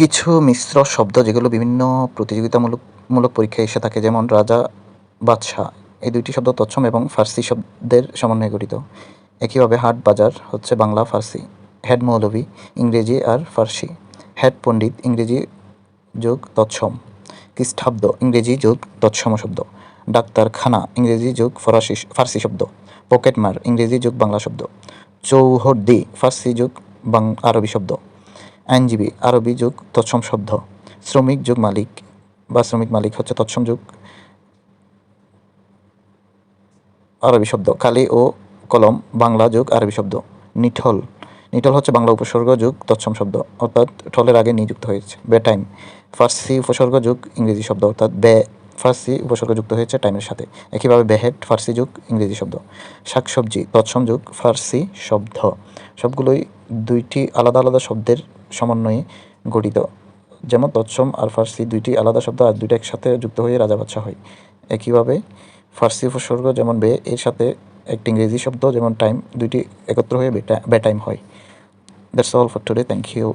কিছু মিশ্র শব্দ যেগুলো বিভিন্ন প্রতিযোগিতামূলক মূলক পরীক্ষায় এসে থাকে, যেমন রাজা বাদশাহ। এই দুইটি শব্দ তৎসম এবং ফার্সি শব্দের সমন্বয়ে গঠিত। একইভাবে হাট বাজার হচ্ছে বাংলা, ফার্সি। হেড মৌলভী, ইংরেজি আর ফার্সি। হেড পণ্ডিত, ইংরেজি যোগ তৎসম। খ্রিস্টাব্দ ইংরেজি যোগ তৎসম শব্দ। ডাক্তারখানা, ইংরেজি যোগ ফরাসি ফার্সি শব্দ। পকেটমার, ইংরেজি যোগ বাংলা শব্দ। চৌহদ্দি, ফার্সি যোগ বাং আরবি শব্দ। আইনজীবী, আরবি যুগ তৎসম শব্দ, শ্রমিক যুগ মালিক, বা শ্রমিক মালিক হচ্ছে তৎসম যুগ, আরবি শব্দ কালি ও কলম, বাংলা যুগ, আরবি শব্দ, নিঠল নিঠল হচ্ছে বাংলা উপসর্গ যুগ তৎসম শব্দ, অর্থাৎ ঠলের আগে নিযুক্ত হয়েছে, বে টাইম, ফার্সি উপসর্গ যুগ ইংরেজি শব্দ, অর্থাৎ বে, ফার্সি উপসর্গ যুক্ত হয়েছে টাইমের সাথে, একইভাবে বেহেট, ফার্সি যুগ ইংরেজি শব্দ, শাকসবজি তৎসম যুগ, ফার্সি শব্দ। সবগুলোই দুইটি আলাদা আলাদা শব্দের সমন্বয়ে গঠিত। যেমন তৎসম আর ফার্সি দুইটি আলাদা শব্দ আর দুইটা একসাথে যুক্ত হয়ে রাজা বাচ্চা হয়। একইভাবে ফার্সি উপসর্গ যেমন বে এর সাথে একটি ইংরেজি শব্দ যেমন টাইম দুইটি একত্র হয়ে বেটা বেটাইম হয়। That's all for today thank you